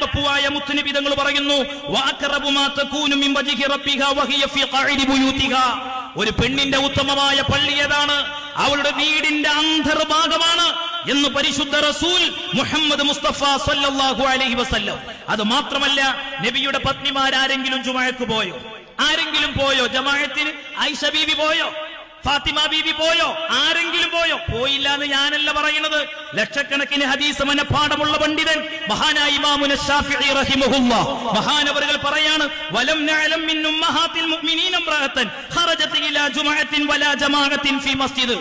ആരംഭപ്പുവായ മുത്തുനിബിതങ്ങൾ പറയുന്നു "വഅഖറബു മാ മിൻ വജ്ഹി റബ്ബിഹാ വഹിയ ഫീ ഖഅരി ബുയൂതിഹാ." ഒരു പെണ്ണിന്റെ ഉത്തമമായ പള്ളി ഏതാണ്? അവളുടെ വീടിന്റെ അന്തർഭാഗമാണ് എന്ന് പരിശുദ്ധ റസൂൽ മുഹമ്മദ് മുസ്തഫ സല്ലല്ലാഹു അലൈഹി വസല്ലം. അത് മാത്രമല്ല നബിയുടെ പത്നിമാരാരെങ്കിലും ചുമഴക്ക് പോയോ? ആരെങ്കിലും പോയോ? ജമാഅത്തിന് ഐഷ ബീവി പോയോ? ഫാത്തിമ ബീബി പോയോ? ആരെങ്കിലും പോയോ? പോയില്ല എന്ന് ഞാനല്ല പറയുന്നത്. ലക്ഷക്കണക്കിന് ഹദീസ് മനഃപ്പാടമുള്ള പണ്ഡിതൻ മഹാനായ മഹാനവറുകൾ പറയാണ് വലം നഅലം ഇലാ വലാ ജമാഅത്തിൻ ഫീ മസ്ജിദ്.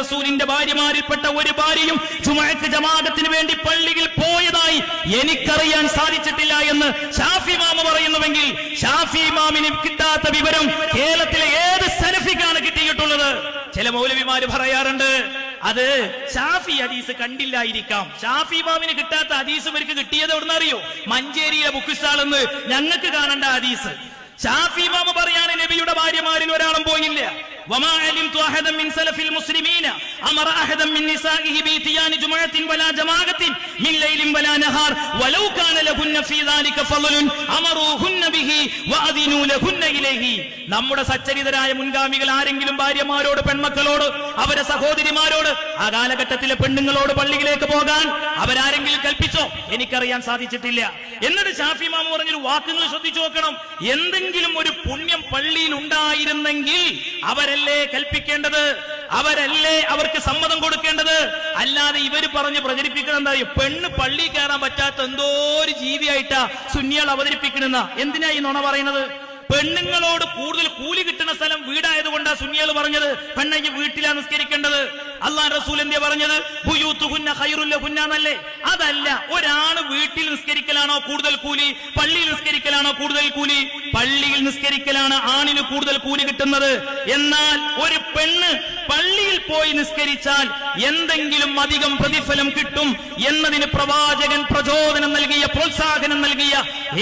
റസൂലിന്റെ ഭാര്യമാരിൽപ്പെട്ട ഒരു ഭാര്യയും ജുമഅത്ത് ജമാഅത്തിന് വേണ്ടി പള്ളിയിൽ പോയതായി എനിക്കറിയാൻ സാധിച്ചിട്ടില്ല എന്ന് ഷാഫി മാമ പറയുന്നുവെങ്കിൽ ഷാഫി മാമിന് കിട്ടാത്ത വിവരം സലഫിക്കാണ് കിട്ടിയിട്ടുള്ളത് ചില മൗലവിമാര് പറയാറുണ്ട് അത് ഷാഫി ഹദീസ് കണ്ടില്ലായിരിക്കാം. ഷാഫി ഇമാമിന് കിട്ടാത്ത ഹദീസ് ഇവർക്ക് കിട്ടിയത് എവിടെ അറിയോ മഞ്ചേരിയിലെ ബുക്ക് സ്റ്റാളെന്ന് ഞങ്ങൾക്ക് കാണേണ്ട ഹദീസ്. ഷാഫി ഇമാമ പറയാണ് നബിയുടെ ഭാര്യമാരിൽ പോയില്ല وما علمت أحدا من سلف المسلمين أمر أحدا من نسائه بإتيان جمعة ولا جماعة من ليل ولا نهار ولو كان لهن في ذلك فضل أمروهن به وأذنوا لهن إليه നമ്മുടെ സച്ചരിതരായ മുൻഗാമികൾ ആരെങ്കിലും ഭാര്യമാരോട് പെൺമക്കളോട് അവരെ സഹോദരിമാരോട് ആ കാലഘട്ടത്തിലെ പെണ്ണുങ്ങളോട് പള്ളിയിലേക്ക് പോകാൻ അവരാരെങ്കിലും കൽപ്പിച്ചോ എനിക്കറിയാൻ സാധിച്ചിട്ടില്ല എന്നിട്ട് ഷാഫി മാമ പറഞ്ഞൊരു വാക്കുകൾ ശ്രദ്ധിച്ചു നോക്കണം. എന്തെങ്കിലും ഒരു പുണ്യം പള്ളിയിൽ ഉണ്ടായിരുന്നെങ്കിൽ അവരല്ലേ കൽപ്പിക്കേണ്ടത്? അവരല്ലേ അവർക്ക് സമ്മതം കൊടുക്കേണ്ടത്? അല്ലാതെ ഇവർ പറഞ്ഞ് പ്രചരിപ്പിക്കണം എന്താ? പെണ്ണ് പള്ളി കയറാൻ പറ്റാത്ത എന്തോ ഒരു ജീവിയായിട്ടാ സുന്നികൾ അവതരിപ്പിക്കണെന്ന എന്തിനാ ഈ നുണ പറയുന്നത്? പെണ്ണുങ്ങളോട് കൂടുതൽ കൂലി കിട്ടുന്ന സ്ഥലം വീടായതുകൊണ്ടാ സുന്നികൾ പറഞ്ഞത്. പെണ്ണയ്ക്ക് വീട്ടിലാ നിസ്കരിക്കേണ്ടത്. അള്ളാൻ റസൂൽ എന്തിയാ പറഞ്ഞത്? അതല്ല വീട്ടിൽ നിസ്കരിക്കലാണോ കൂടുതൽ കൂലി? പള്ളിയിൽ നിസ്കരിക്കലാണോ കൂടുതൽ കൂലി? പള്ളിയിൽ നിസ്കരിക്കലാണ് ആണിന് കൂടുതൽ കൂലി കിട്ടുന്നത്. എന്നാൽ ഒരു പെണ്ണ് പള്ളിയിൽ പോയി നിസ്കരിച്ചാൽ എന്തെങ്കിലും അധികം പ്രതിഫലം കിട്ടും എന്നതിന് പ്രവാചകൻ പ്രചോദനം നൽകിയ പ്രോത്സാഹനം നൽകിയ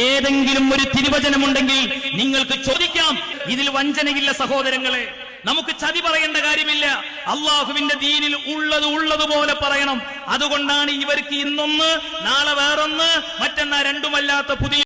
ഏതെങ്കിലും ഒരു തിരുവചനമുണ്ടെങ്കിൽ നിങ്ങൾക്ക് ചോദിക്കാം. ഇതിൽ വഞ്ചനയില്ല സഹോദരങ്ങളെ. നമുക്ക് ചതി പറയേണ്ട കാര്യമില്ല. അള്ളാഹുവിന്റെ ദീനിൽ ഉള്ളത് ഉള്ളതുപോലെ പറയണം. അതുകൊണ്ടാണ് ഇവർക്ക് ഇന്നൊന്ന് നാളെ വേറൊന്ന് മറ്റെന്നാ രണ്ടുമല്ലാത്ത പുതിയ